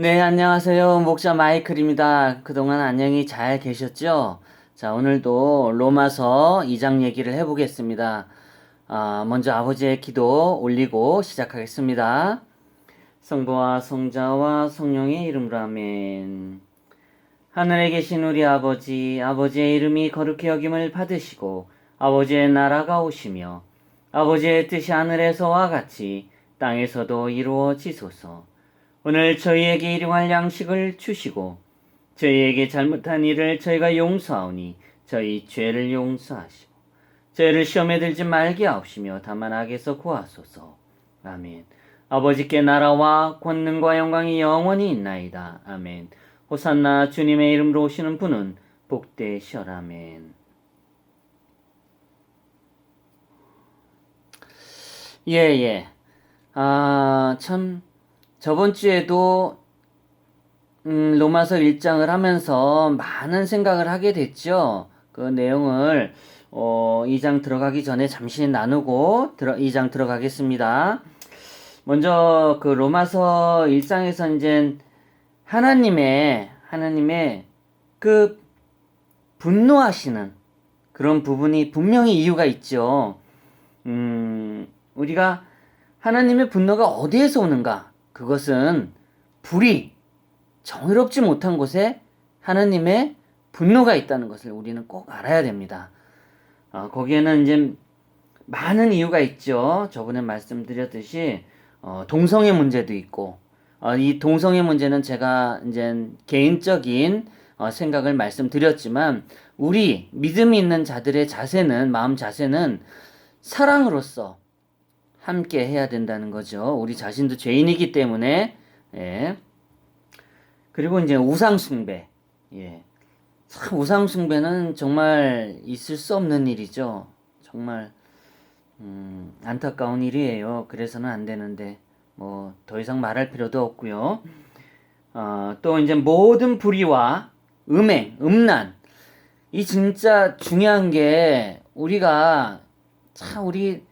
네, 안녕하세요. 목자 마이클입니다. 그동안 안녕히 잘 계셨죠? 자, 오늘도 로마서 2장 얘기를 해보겠습니다. 아, 먼저 아버지의 기도 올리고 시작하겠습니다. 성부와 성자와 성령의 이름으로 아멘. 하늘에 계신 우리 아버지, 아버지의 이름이 거룩히 여김을 받으시고, 아버지의 나라가 오시며, 아버지의 뜻이 하늘에서와 같이 땅에서도 이루어지소서. 오늘 저희에게 일용할 양식을 주시고 저희에게 잘못한 일을 저희가 용서하오니 저희 죄를 용서하시고 저희를 시험에 들지 말게 하옵시며 다만 악에서 구하소서. 아멘. 아버지께 나라와 권능과 영광이 영원히 있나이다. 아멘. 호산나 주님의 이름으로 오시는 분은 복되시어라. 아멘. 예, 예. 아, 참 저번 주에도 음, 로마서 1장을 하면서 많은 생각을 하게 됐죠. 그 내용을 어, 2장 들어가기 전에 잠시 나누고 들어, 2장 들어가겠습니다. 먼저 그 로마서 1장에서 이제 하나님의 하나님의 그 분노하시는 그런 부분이 분명히 이유가 있죠. 음, 우리가 하나님의 분노가 어디에서 오는가? 그것은 불이 정의롭지 못한 곳에 하나님의 분노가 있다는 것을 우리는 꼭 알아야 됩니다. 어, 거기에는 이제 많은 이유가 있죠. 저번에 말씀드렸듯이 어, 동성애 문제도 있고 어, 이 동성애 문제는 제가 이제 개인적인 어, 생각을 말씀드렸지만 우리 믿음이 있는 자들의 자세는 마음 자세는 사랑으로서 함께 해야 된다는 거죠. 우리 자신도 죄인이기 때문에 예. 그리고 이제 우상 숭배. 예. 참 우상 숭배는 정말 있을 수 없는 일이죠. 정말 음, 안타까운 일이에요. 그래서는 안 되는데 뭐 더 이상 말할 필요도 없고요. 어, 또 이제 모든 불의와 음행, 음란 이 진짜 중요한 게 우리가 참 우리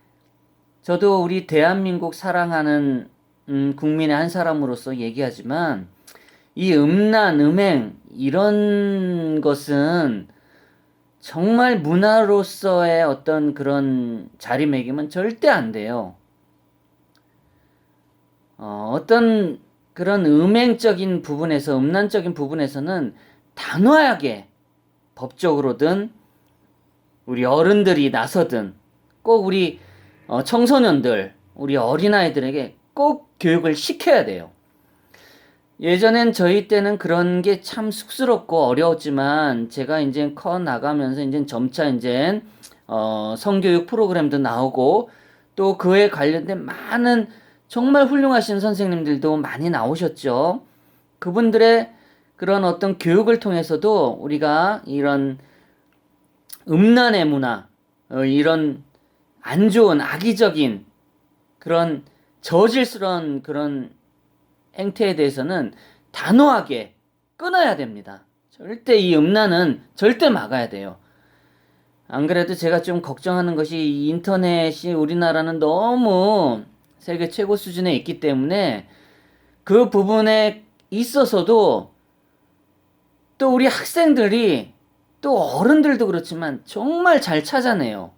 저도 우리 대한민국 사랑하는 음, 국민의 한 사람으로서 얘기하지만 이 음란, 음행 이런 것은 정말 문화로서의 어떤 그런 자리매김은 절대 안 돼요. 어, 어떤 그런 음행적인 부분에서, 음란적인 부분에서는 단호하게 법적으로든 우리 어른들이 나서든 꼭 우리 어, 청소년들, 우리 어린아이들에게 꼭 교육을 시켜야 돼요. 예전엔 저희 때는 그런 게 참 쑥스럽고 어려웠지만 제가 이제 커 나가면서 이제 점차 이제 어, 성교육 프로그램도 나오고 또 그에 관련된 많은 정말 훌륭하신 선생님들도 많이 나오셨죠. 그분들의 그런 어떤 교육을 통해서도 우리가 이런 음란의 문화, 어, 이런 안 좋은 악의적인 그런 저질스러운 그런 행태에 대해서는 단호하게 끊어야 됩니다. 절대 이 음란은 절대 막아야 돼요. 안 그래도 제가 좀 걱정하는 것이 인터넷이 우리나라는 너무 세계 최고 수준에 있기 때문에 그 부분에 있어서도 또 우리 학생들이 또 어른들도 그렇지만 정말 잘 찾아내요.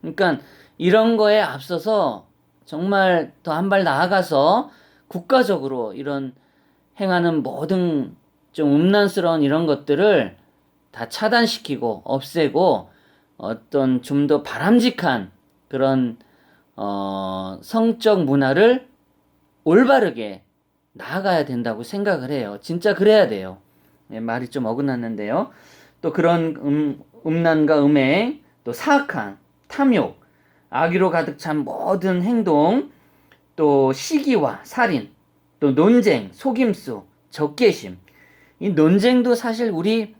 그러니까 이런 거에 앞서서 정말 더 한 발 나아가서 국가적으로 이런 행하는 모든 좀 음란스러운 이런 것들을 다 차단시키고 없애고 어떤 좀 더 바람직한 그런 어 성적 문화를 올바르게 나아가야 된다고 생각을 해요. 진짜 그래야 돼요. 예, 말이 좀 어긋났는데요. 또 그런 음, 음란과 음행, 또 사악한 탐욕, 악의로 가득 찬 모든 행동, 또 시기와 살인, 또 논쟁, 속임수, 적개심. 이 논쟁도 사실 우리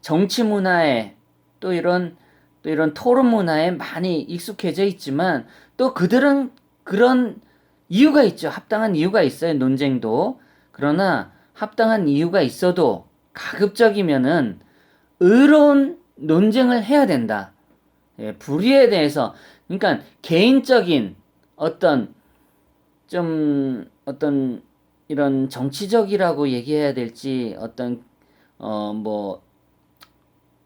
정치 문화에 또 이런 또 이런 토론 문화에 많이 익숙해져 있지만 또 그들은 그런 이유가 있죠. 합당한 이유가 있어요. 논쟁도. 그러나 합당한 이유가 있어도 가급적이면은 의로운 논쟁을 해야 된다. 예, 불의에 대해서 그러니까 개인적인 어떤 좀 어떤 이런 정치적이라고 얘기해야 될지 어떤 어 뭐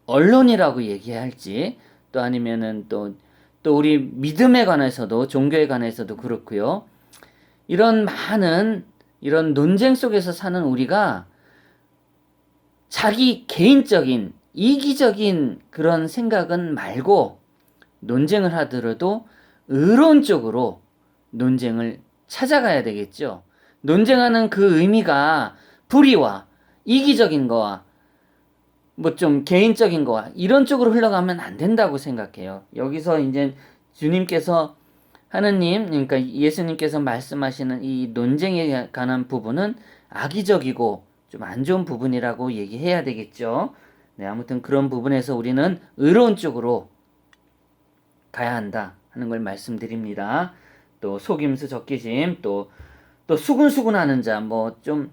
언론이라고 얘기해야 할지 또 아니면은 또또 우리 믿음에 관해서도 종교에 관해서도 그렇고요. 이런 많은 이런 논쟁 속에서 사는 우리가 자기 개인적인 이기적인 그런 생각은 말고 논쟁을 하더라도 의론 쪽으로 논쟁을 찾아가야 되겠죠. 논쟁하는 그 의미가 불의와 이기적인 거와 뭐 좀 개인적인 거와 이런 쪽으로 흘러가면 안 된다고 생각해요. 여기서 이제 주님께서 하느님, 그러니까 예수님께서 말씀하시는 이 논쟁에 관한 부분은 악의적이고 좀 안 좋은 부분이라고 얘기해야 되겠죠. 네, 아무튼 그런 부분에서 우리는 의로운 쪽으로 가야 한다 하는 걸 말씀드립니다. 또 속임수 적기심, 또, 또 수근수근하는 자, 뭐 좀,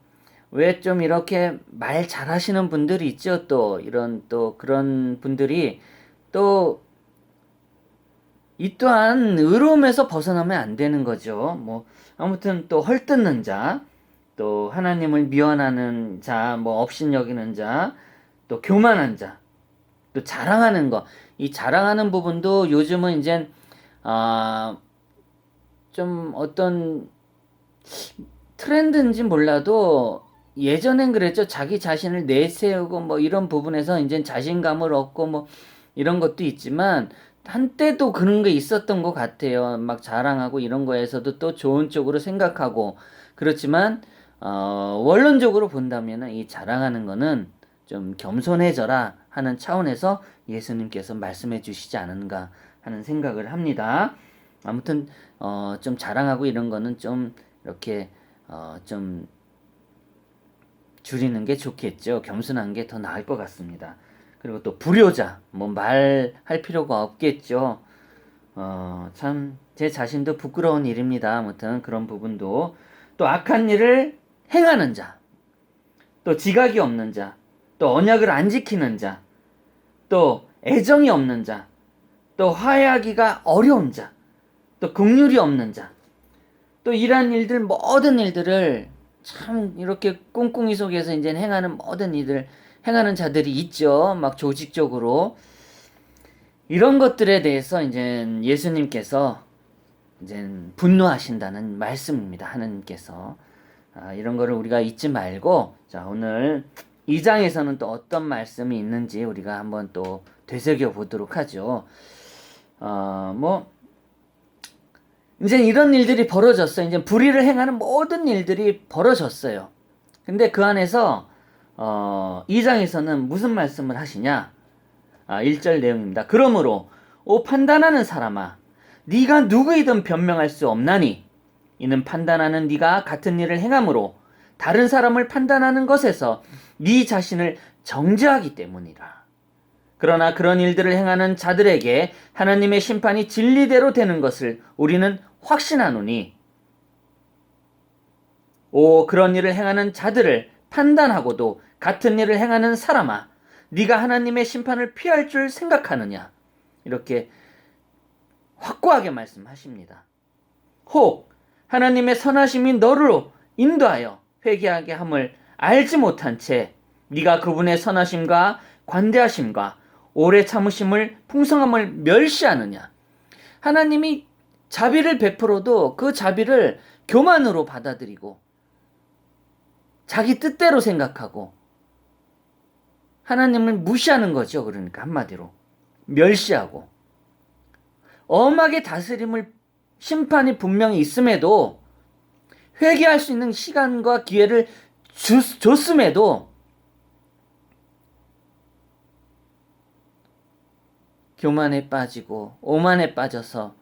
왜좀 이렇게 말 잘하시는 분들이 있죠. 또 이런 또 그런 분들이 또 이 또한 의로움에서 벗어나면 안 되는 거죠. 뭐 아무튼 또 헐뜯는 자, 또 하나님을 미워하는 자, 뭐 업신 여기는 자, 또 교만한 자, 또 자랑하는 거. 이 자랑하는 부분도 요즘은 이제 아, 좀 어떤 트렌드인지 몰라도 예전엔 그랬죠. 자기 자신을 내세우고 뭐 이런 부분에서 이제 자신감을 얻고 뭐 이런 것도 있지만 한때도 그런 게 있었던 것 같아요. 막 자랑하고 이런 거에서도 또 좋은 쪽으로 생각하고 그렇지만 어, 원론적으로 본다면은 이 자랑하는 거는 좀 겸손해져라 하는 차원에서 예수님께서 말씀해 주시지 않은가 하는 생각을 합니다. 아무튼 어, 좀 자랑하고 이런 거는 좀 이렇게 어, 좀 줄이는 게 좋겠죠. 겸손한 게 더 나을 것 같습니다. 그리고 또 불효자 뭐 말할 필요가 없겠죠. 어, 참 제 자신도 부끄러운 일입니다. 아무튼 그런 부분도 또 악한 일을 행하는 자, 또 지각이 없는 자, 또 언약을 안 지키는 자, 또 애정이 없는 자, 또 화해하기가 어려운 자, 또 긍휼이 없는 자, 또 이러한 일들 모든 일들을 참 이렇게 꿍꿍이 속에서 이제 행하는 모든 일들 행하는 자들이 있죠. 막 조직적으로 이런 것들에 대해서 이제 예수님께서 이제 분노하신다는 말씀입니다. 하나님께서 아, 이런 거를 우리가 잊지 말고 자 오늘 2장에서는 또 어떤 말씀이 있는지 우리가 한번 또 되새겨 보도록 하죠. 어 뭐 이제 이런 일들이 벌어졌어요. 이제 불의를 행하는 모든 일들이 벌어졌어요. 근데 그 안에서 어 2장에서는 무슨 말씀을 하시냐? 아, 1절 내용입니다. 그러므로 오 판단하는 사람아 네가 누구이든 변명할 수 없나니 이는 판단하는 네가 같은 일을 행함으로 다른 사람을 판단하는 것에서 네 자신을 정죄하기 때문이라. 그러나 그런 일들을 행하는 자들에게 하나님의 심판이 진리대로 되는 것을 우리는 확신하노니 오 그런 일을 행하는 자들을 판단하고도 같은 일을 행하는 사람아 네가 하나님의 심판을 피할 줄 생각하느냐 이렇게 확고하게 말씀하십니다. 혹 하나님의 선하심이 너를 인도하여 회개하게 함을 알지 못한 채 네가 그분의 선하심과 관대하심과 오래 참으심을 풍성함을 멸시하느냐? 하나님이 자비를 베풀어도 그 자비를 교만으로 받아들이고 자기 뜻대로 생각하고 하나님을 무시하는 거죠. 그러니까 한마디로. 멸시하고. 엄하게 다스림을 심판이 분명히 있음에도 회개할 수 있는 시간과 기회를 주, 줬음에도 교만에 빠지고 오만에 빠져서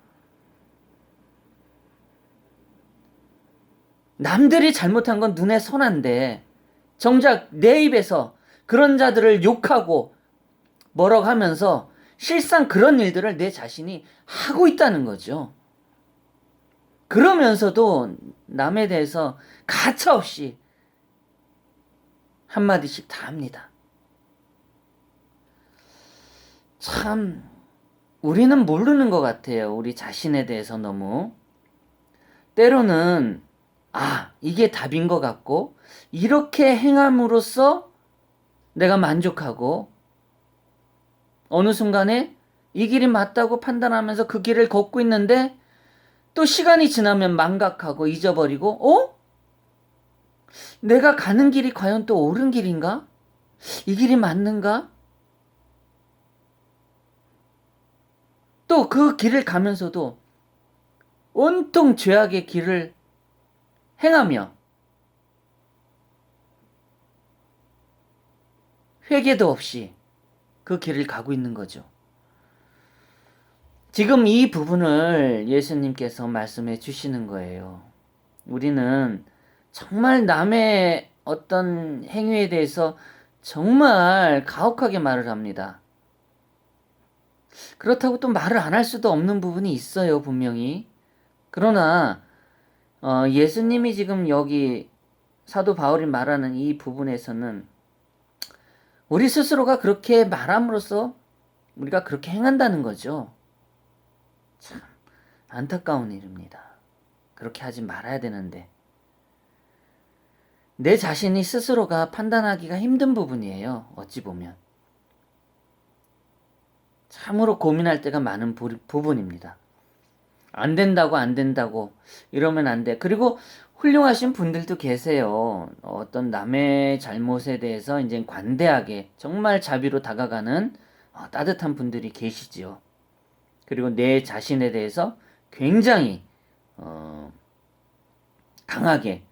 남들이 잘못한 건 눈에 선한데 정작 내 입에서 그런 자들을 욕하고 뭐라고 하면서 실상 그런 일들을 내 자신이 하고 있다는 거죠. 그러면서도 남에 대해서 가차없이 한마디씩 다 합니다. 참, 우리는 모르는 것 같아요. 우리 자신에 대해서 너무. 때로는 아, 이게 답인 것 같고, 이렇게 행함으로써 내가 만족하고, 어느 순간에 이 길이 맞다고 판단하면서 그 길을 걷고 있는데, 또 시간이 지나면 망각하고 잊어버리고, 어? 내가 가는 길이 과연 또 옳은 길인가? 이 길이 맞는가? 또 그 길을 가면서도 온통 죄악의 길을 행하며 회개도 없이 그 길을 가고 있는 거죠. 지금 이 부분을 예수님께서 말씀해 주시는 거예요. 우리는 정말 남의 어떤 행위에 대해서 정말 가혹하게 말을 합니다. 그렇다고 또 말을 안 할 수도 없는 부분이 있어요, 분명히. 그러나 어, 예수님이 지금 여기 사도 바울이 말하는 이 부분에서는 우리 스스로가 그렇게 말함으로써 우리가 그렇게 행한다는 거죠. 참 안타까운 일입니다. 그렇게 하지 말아야 되는데 내 자신이 스스로가 판단하기가 힘든 부분이에요. 어찌 보면 참으로 고민할 때가 많은 부, 부분입니다. 안 된다고 안 된다고 이러면 안 돼. 그리고 훌륭하신 분들도 계세요. 어떤 남의 잘못에 대해서 이제 관대하게 정말 자비로 다가가는 어, 따뜻한 분들이 계시지요. 그리고 내 자신에 대해서 굉장히 어, 강하게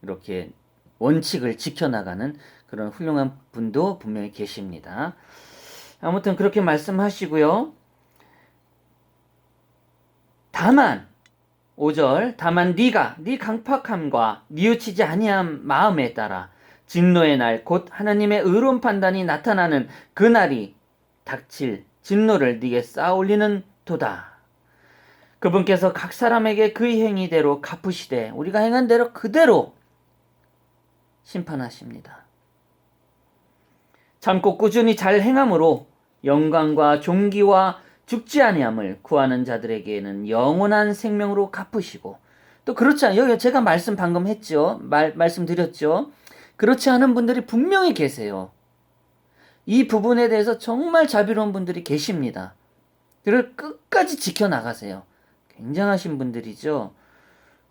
이렇게 원칙을 지켜나가는 그런 훌륭한 분도 분명히 계십니다. 아무튼 그렇게 말씀하시고요. 다만 5절 다만 네가 네 강팍함과 뉘우치지 아니한 마음에 따라 진노의 날 곧 하나님의 의로운 판단이 나타나는 그 날이 닥칠 진노를 네게 쌓아올리는 도다. 그분께서 각 사람에게 그의 행위대로 갚으시되 우리가 행한 대로 그대로 심판하십니다. 참고 꾸준히 잘 행함으로 영광과 존귀와 죽지 아니함을 구하는 자들에게는 영원한 생명으로 갚으시고 또 그렇지 않 여기 제가 말씀 방금 했죠. 말 말씀드렸죠. 그렇지 않은 분들이 분명히 계세요. 이 부분에 대해서 정말 자비로운 분들이 계십니다. 그를 끝까지 지켜 나가세요. 굉장하신 분들이죠.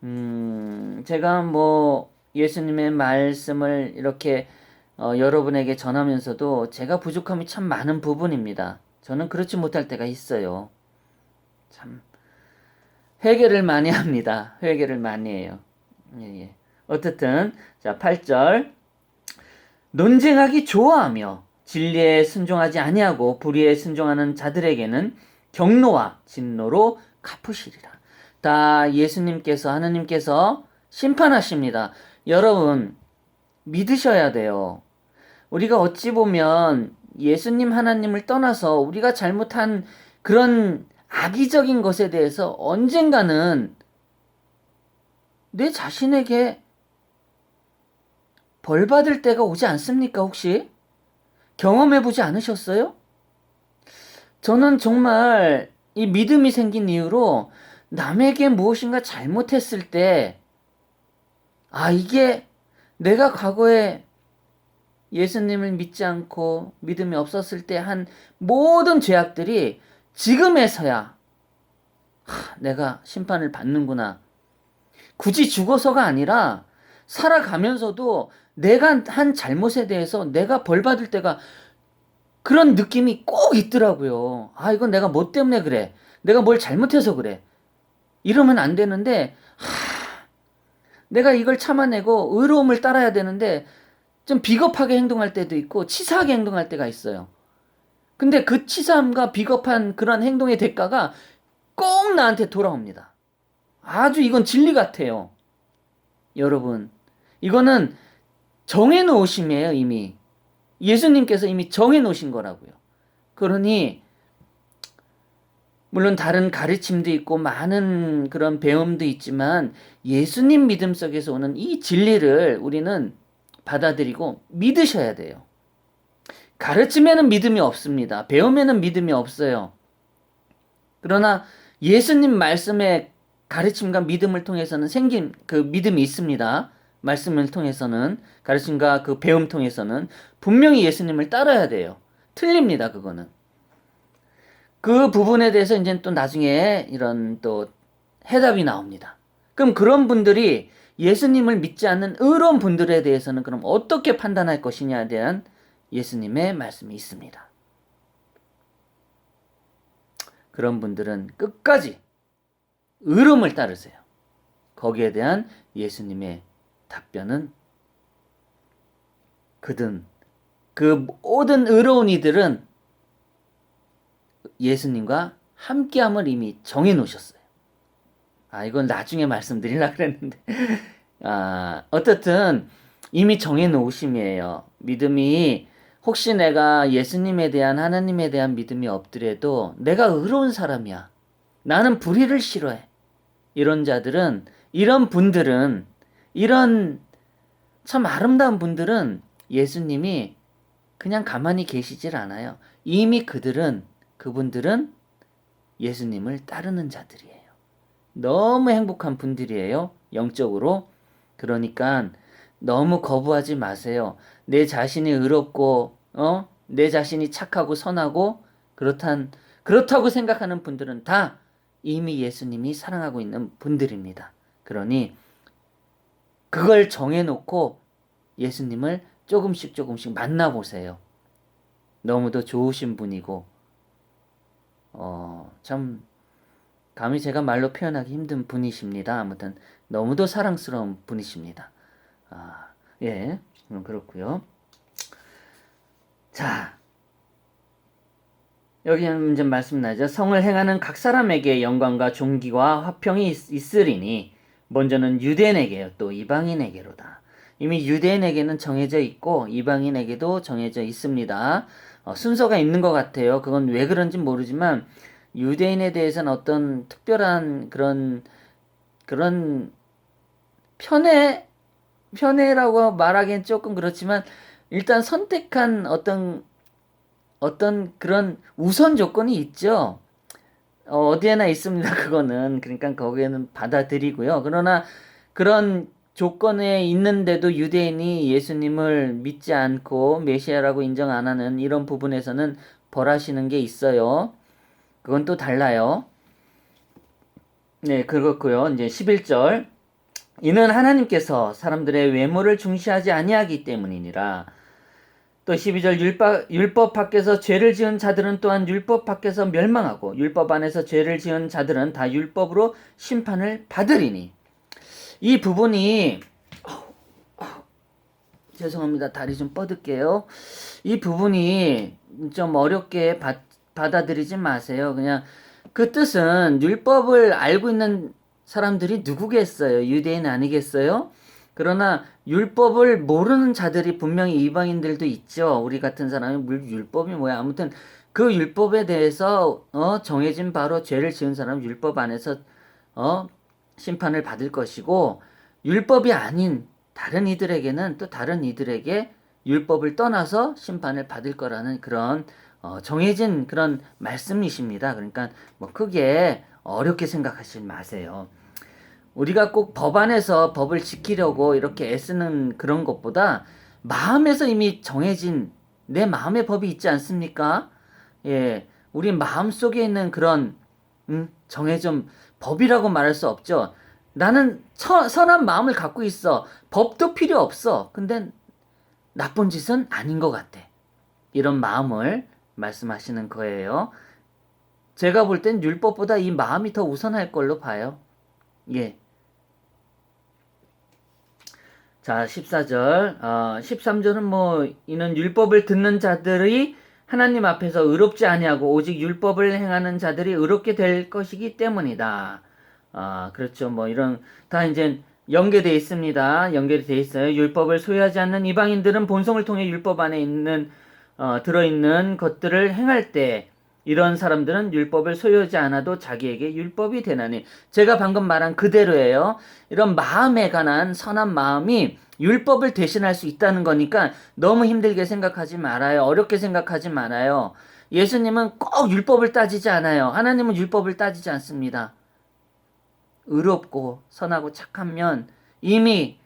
음, 제가 뭐 예수님의 말씀을 이렇게 어, 여러분에게 전하면서도 제가 부족함이 참 많은 부분입니다. 저는 그렇지 못할 때가 있어요. 참 회개를 많이 합니다. 회개를 많이 해요. 예, 예. 어쨌든 자 8절 논쟁하기 좋아하며 진리에 순종하지 아니하고 불의에 순종하는 자들에게는 경노와 진노로 갚으시리라. 다 예수님께서 하느님께서 심판하십니다. 여러분 믿으셔야 돼요. 우리가 어찌 보면 예수님 하나님을 떠나서 우리가 잘못한 그런 악의적인 것에 대해서 언젠가는 내 자신에게 벌 받을 때가 오지 않습니까, 혹시? 경험해 보지 않으셨어요? 저는 정말 이 믿음이 생긴 이후로 남에게 무엇인가 잘못했을 때, 아, 이게 내가 과거에 예수님을 믿지 않고 믿음이 없었을 때 한 모든 죄악들이 지금에서야 하, 내가 심판을 받는구나. 굳이 죽어서가 아니라 살아가면서도 내가 한 잘못에 대해서 내가 벌 받을 때가 그런 느낌이 꼭 있더라고요. 아, 이건 내가 뭐 때문에 그래. 내가 뭘 잘못해서 그래. 이러면 안 되는데, 하, 내가 이걸 참아내고 의로움을 따라야 되는데, 좀 비겁하게 행동할 때도 있고 치사하게 행동할 때가 있어요. 근데 그 치사함과 비겁한 그런 행동의 대가가 꼭 나한테 돌아옵니다. 아주 이건 진리 같아요. 여러분, 이거는 정해 놓으심이에요, 이미. 예수님께서 이미 정해 놓으신 거라고요. 그러니 물론 다른 가르침도 있고 많은 그런 배움도 있지만 예수님 믿음 속에서 오는 이 진리를 우리는 받아들이고 믿으셔야 돼요. 가르침에는 믿음이 없습니다. 배움에는 믿음이 없어요. 그러나 예수님 말씀에 가르침과 믿음을 통해서는 생긴 그 믿음이 있습니다. 말씀을 통해서는 가르침과 그 배움 통해서는 분명히 예수님을 따라야 돼요. 틀립니다. 그거는. 그 부분에 대해서 이제 또 나중에 이런 또 해답이 나옵니다. 그럼 그런 분들이 예수님을 믿지 않는 의로운 분들에 대해서는 그럼 어떻게 판단할 것이냐에 대한 예수님의 말씀이 있습니다. 그런 분들은 끝까지 의로움을 따르세요. 거기에 대한 예수님의 답변은 그든 그 모든 의로운 이들은 예수님과 함께함을 이미 정해 놓으셨어요. 아 이건 나중에 말씀드리려 그랬는데 아 어떻든 이미 정해 놓으심이에요. 믿음이 혹시 내가 예수님에 대한 하나님에 대한 믿음이 없더라도 내가 의로운 사람이야. 나는 불의를 싫어해. 이런 자들은 이런 분들은 이런 참 아름다운 분들은 예수님이 그냥 가만히 계시질 않아요. 이미 그들은 그분들은 예수님을 따르는 자들이에요. 너무 행복한 분들이에요. 영적으로. 그러니까 너무 거부하지 마세요. 내 자신이 의롭고 어? 내 자신이 착하고 선하고 그렇단 그렇다고 생각하는 분들은 다 이미 예수님이 사랑하고 있는 분들입니다. 그러니 그걸 정해놓고 예수님을 조금씩 조금씩 만나보세요. 너무도 좋으신 분이고, 어, 참, 감히 제가 말로 표현하기 힘든 분이십니다. 아무튼, 너무도 사랑스러운 분이십니다. 아, 예, 음, 그렇고요 자, 여기는 이제 말씀 나죠. 성을 행하는 각 사람에게 영광과 존귀와 화평이 있, 있으리니, 먼저는 유대인에게요, 또 이방인에게로다. 이미 유대인에게는 정해져 있고 이방인에게도 정해져 있습니다. 어, 순서가 있는 것 같아요. 그건 왜 그런지 모르지만 유대인에 대해서는 어떤 특별한 그런 그런 편애 편애라고 말하기엔 조금 그렇지만 일단 선택한 어떤 어떤 그런 우선 조건이 있죠. 어, 어디에나 있습니다. 그거는 그러니까 거기에는 받아들이고요. 그러나 그런 조건에 있는데도 유대인이 예수님을 믿지 않고 메시아라고 인정 안 하는 이런 부분에서는 벌하시는 게 있어요. 그건 또 달라요. 네, 그렇고요. 이제 11절. 이는 하나님께서 사람들의 외모를 중시하지 아니하기 때문이니라. 또 12절 율법, 율법 밖에서 죄를 지은 자들은 또한 율법 밖에서 멸망하고 율법 안에서 죄를 지은 자들은 다 율법으로 심판을 받으리니 이 부분이 죄송합니다. 다리 좀 뻗을게요. 이 부분이 좀 어렵게 받, 받아들이지 마세요. 그냥 그 뜻은 율법을 알고 있는 사람들이 누구겠어요? 유대인 아니겠어요? 그러나 율법을 모르는 자들이 분명히 이방인들도 있죠. 우리 같은 사람이 율법이 뭐야? 아무튼 그 율법에 대해서 어 정해진 바로 죄를 지은 사람 율법 안에서 어 심판을 받을 것이고 율법이 아닌 다른 이들에게는 또 다른 이들에게 율법을 떠나서 심판을 받을 거라는 그런 어, 정해진 그런 말씀이십니다. 그러니까 뭐 크게 어렵게 생각하지 마세요. 우리가 꼭 법안에서 법을 지키려고 이렇게 애쓰는 그런 것보다 마음에서 이미 정해진 내 마음의 법이 있지 않습니까? 예, 우리 마음 속에 있는 그런 음, 정해진 법이라고 말할 수 없죠. 나는 처, 선한 마음을 갖고 있어. 법도 필요 없어. 근데 나쁜 짓은 아닌 것 같아. 이런 마음을 말씀하시는 거예요. 제가 볼 땐 율법보다 이 마음이 더 우선할 걸로 봐요. 예. 자, 14절. 어, 13절은 뭐 이는 율법을 듣는 자들이 하나님 앞에서 의롭지 아니하고 오직 율법을 행하는 자들이 의롭게 될 것이기 때문이다. 아, 그렇죠. 뭐 이런 다 이제 연계되어 있습니다. 되어 있어요. 율법을 소유하지 않는 이방인들은 본성을 통해 율법 안에 있는 어, 들어 있는 것들을 행할 때 이런 사람들은 율법을 소유하지 않아도 자기에게 율법이 되나니 제가 방금 말한 그대로예요. 이런 마음에 관한 선한 마음이 율법을 대신할 수 있다는 거니까 너무 힘들게 생각하지 말아요. 어렵게 생각하지 말아요. 예수님은 꼭 율법을 따지지 않아요. 하나님은 율법을 따지지 않습니다. 의롭고 선하고 착하면 이미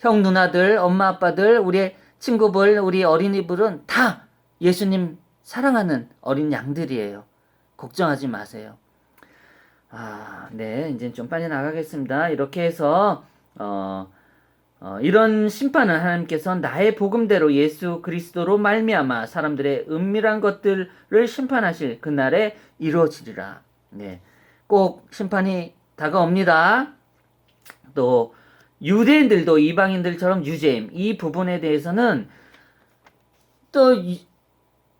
형 누나들, 엄마 아빠들, 우리 친구들, 우리 어린이들은 다 예수님 사랑하는 어린 양들이에요. 걱정하지 마세요. 아, 네, 이제 좀 빨리 나가겠습니다. 이렇게 해서 어, 어, 이런 심판을 하나님께서 나의 복음대로 예수 그리스도로 말미암아 사람들의 은밀한 것들을 심판하실 그날에 이루어지리라. 네, 꼭 심판이 다가옵니다. 또 유대인들도 이방인들처럼 유죄임 이 부분에 대해서는 또 이,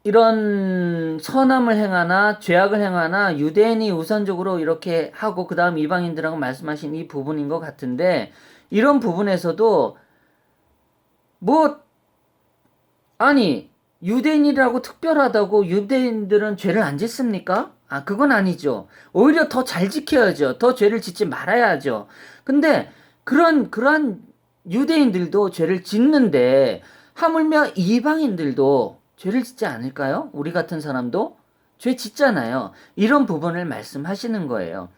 이런 선함을 행하나 죄악을 행하나 유대인이 우선적으로 이렇게 하고 그 다음 이방인들하고 말씀하신 이 부분인 것 같은데 이런 부분에서도 뭐 아니 유대인이라고 특별하다고 유대인들은 죄를 안 짓습니까? 아 그건 아니죠. 오히려 더 잘 지켜야죠. 더 죄를 짓지 말아야죠. 근데 그런 그러한 유대인들도 죄를 짓는데 하물며 이방인들도 죄를 짓지 않을까요? 우리 같은 사람도 죄 짓잖아요. 이런 부분을 말씀하시는 거예요.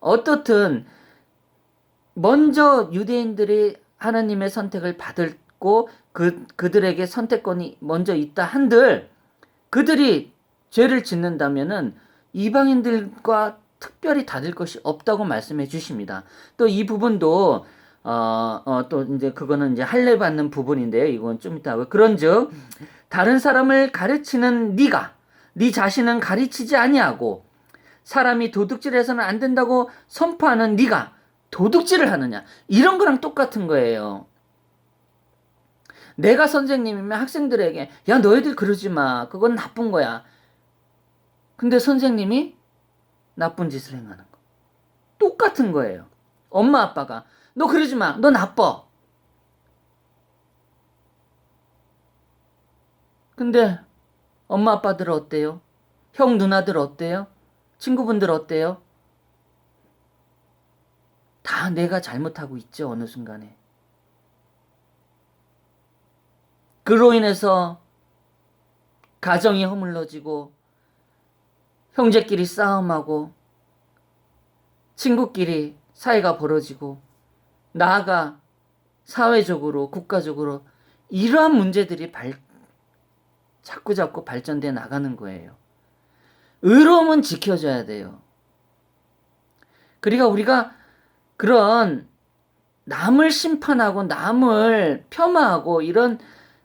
어떻든 먼저 유대인들이 하나님의 선택을 받고 그 그들에게 선택권이 먼저 있다 한들 그들이 죄를 짓는다면은 이방인들과 특별히 다를 것이 없다고 말씀해 주십니다. 또 이 부분도 어, 어, 또 이제 그거는 이제 할례 받는 부분인데요. 이건 좀 이따 그런즉 다른 사람을 가르치는 네가 네 자신은 가르치지 아니하고 사람이 도둑질해서는 안 된다고 선포하는 네가 도둑질을 하느냐 이런 거랑 똑같은 거예요. 내가 선생님이면 학생들에게 야 너희들 그러지 마 그건 나쁜 거야. 근데 선생님이 나쁜 짓을 행하는 거 똑같은 거예요. 엄마 아빠가 너 그러지 마 너 나빠. 근데 엄마 아빠들 어때요? 형 누나들 어때요? 친구분들 어때요? 다 내가 잘못하고 있죠, 어느 순간에. 그로 인해서 가정이 허물러지고, 형제끼리 싸움하고, 친구끼리 사이가 벌어지고, 나아가 사회적으로, 국가적으로 이러한 문제들이 발, 자꾸 자꾸 발전돼 나가는 거예요. 의로움은 지켜져야 돼요. 그러니까 우리가 그런 남을 심판하고 남을 폄하하고 이런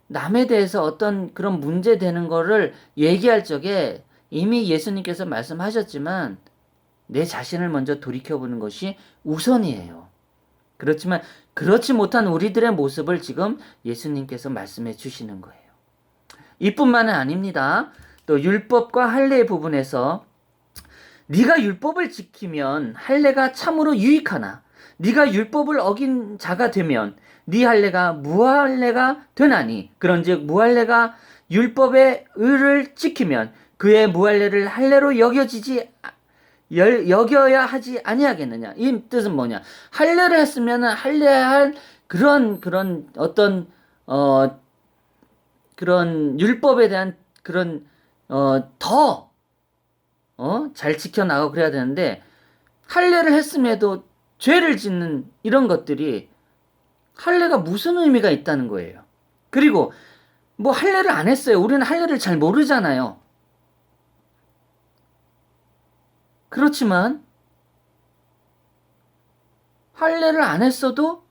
남에 대해서 어떤 그런 문제 되는 거를 얘기할 적에 이미 예수님께서 말씀하셨지만 내 자신을 먼저 돌이켜보는 것이 우선이에요. 그렇지만 그렇지 못한 우리들의 모습을 지금 예수님께서 말씀해 주시는 거예요. 이뿐만은 아닙니다. 또 율법과 할례의 부분에서 네가 율법을 지키면 할례가 참으로 유익하나? 네가 율법을 어긴 자가 되면 네 할례가 무할례가 되나니? 그런즉 무할례가 율법의 의를 지키면 그의 무할례를 할례로 여겨지지 열, 여겨야 하지 아니하겠느냐? 이 뜻은 뭐냐? 할례를 했으면 할례할 그런 그런 어떤 어 그런 율법에 대한 그런 어 더 어? 잘 지켜나가고 그래야 되는데 할례를 했음에도 죄를 짓는 이런 것들이 할례가 무슨 의미가 있다는 거예요. 그리고 뭐 할례를 안 했어요. 우리는 할례를 잘 모르잖아요. 그렇지만 할례를 안 했어도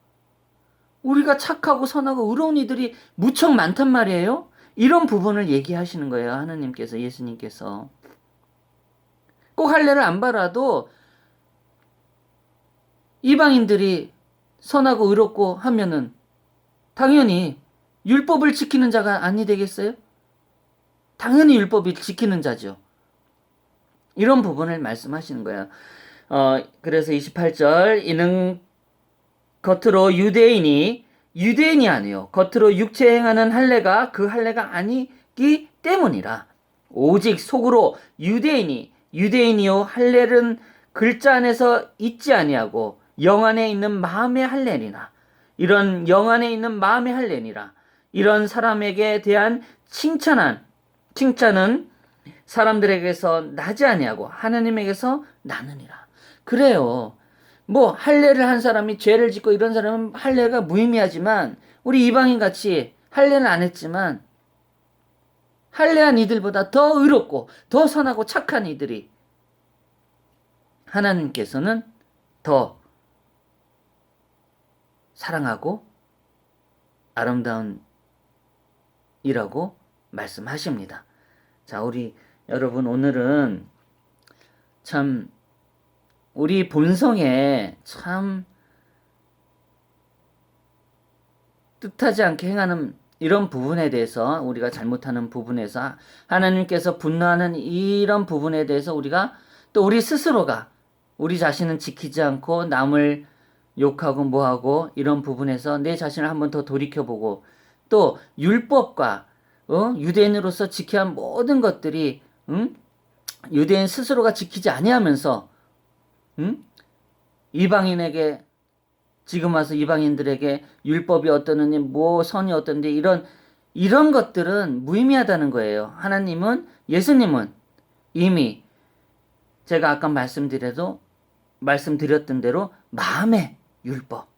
우리가 착하고 선하고 의로운 이들이 무척 많단 말이에요. 이런 부분을 얘기하시는 거예요. 하나님께서 예수님께서 꼭 할례를 안 받아도 이방인들이 선하고 의롭고 하면은 당연히 율법을 지키는 자가 아니 되겠어요? 당연히 율법을 지키는 자죠. 이런 부분을 말씀하시는 거예요. 어, 그래서 28절 이는 겉으로 유대인이 유대인이 아니요. 겉으로 육체 행하는 할례가 그 할례가 아니기 때문이라. 오직 속으로 유대인이 유대인이요. 할례는 글자 안에서 있지 아니하고 영 안에 있는 마음의 할례니라. 이런 영 안에 있는 마음의 할례니라. 이런 사람에게 대한 칭찬한 칭찬은 사람들에게서 나지 아니하고 하나님에게서 나느니라. 그래요. 뭐 할례를 한 사람이 죄를 짓고 이런 사람은 할례가 무의미하지만 우리 이방인 같이 할례는 안 했지만 할례한 이들보다 더 의롭고 더 선하고 착한 이들이 하나님께서는 더 사랑하고 아름다운 이라고 말씀하십니다. 자, 우리 여러분 오늘은 참 우리 본성에 참 뜻하지 않게 행하는 이런 부분에 대해서 우리가 잘못하는 부분에서 하나님께서 분노하는 이런 부분에 대해서 우리가 또 우리 스스로가 우리 자신은 지키지 않고 남을 욕하고 뭐하고 이런 부분에서 내 자신을 한번 더 돌이켜보고 또 율법과 어? 유대인으로서 지켜야 할 모든 것들이 응? 유대인 스스로가 지키지 아니하면서 응? 이방인에게 지금 와서 이방인들에게 율법이 어떠느니 뭐 선이 어떤데 이런 이런 것들은 무의미하다는 거예요. 하나님은 예수님은 이미 제가 아까 말씀드려도 말씀드렸던 대로 마음의 율법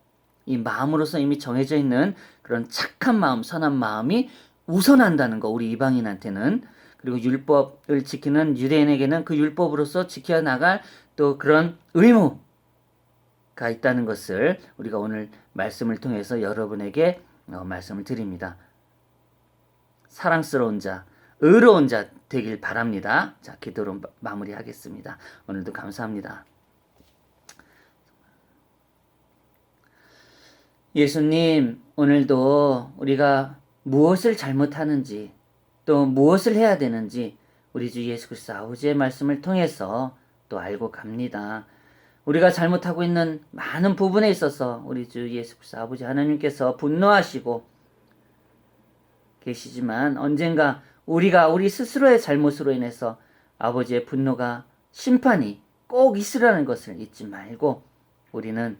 이 마음으로서 이미 정해져 있는 그런 착한 마음, 선한 마음이 우선한다는 거 우리 이방인한테는 그리고 율법을 지키는 유대인에게는 그 율법으로서 지켜 나갈 또 그런 의무가 있다는 것을 우리가 오늘 말씀을 통해서 여러분에게 어, 말씀을 드립니다. 사랑스러운 자, 의로운 자 되길 바랍니다. 자, 기도로 마- 마무리하겠습니다. 오늘도 감사합니다. 예수님, 오늘도 우리가 무엇을 잘못하는지 또 무엇을 해야 되는지 우리 주 예수 그리스도 아버지의 말씀을 통해서 또 알고 갑니다. 우리가 잘못하고 있는 많은 부분에 있어서 우리 주 예수 그리스도 아버지 하나님께서 분노하시고 계시지만 언젠가 우리가 우리 스스로의 잘못으로 인해서 아버지의 분노가 심판이 꼭 있으라는 것을 잊지 말고 우리는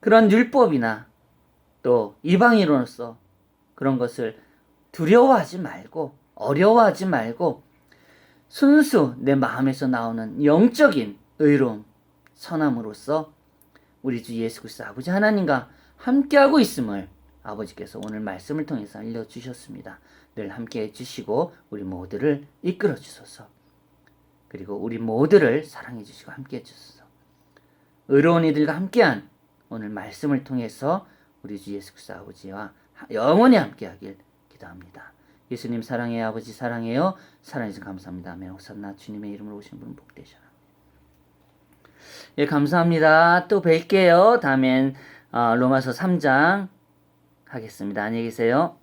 그런 율법이나 또 이방인으로서 그런 것을 두려워하지 말고 어려워하지 말고 순수 내 마음에서 나오는 영적인 의로움, 선함으로써 우리 주 예수 그리스도 아버지 하나님과 함께하고 있음을 아버지께서 오늘 말씀을 통해서 알려주셨습니다. 늘 함께해 주시고 우리 모두를 이끌어 주소서. 그리고 우리 모두를 사랑해 주시고 함께해 주소서. 의로운 이들과 함께한 오늘 말씀을 통해서 우리 주 예수 그리스도 아버지와 영원히 함께하길 기도합니다. 예수님 사랑해요 아버지 사랑해요 사랑해서 감사합니다. 아멘 호산나 주님의 이름으로 오신 분 복되셔라. 예 감사합니다. 또 뵐게요. 다음엔 어, 로마서 3장 하겠습니다. 안녕히 계세요.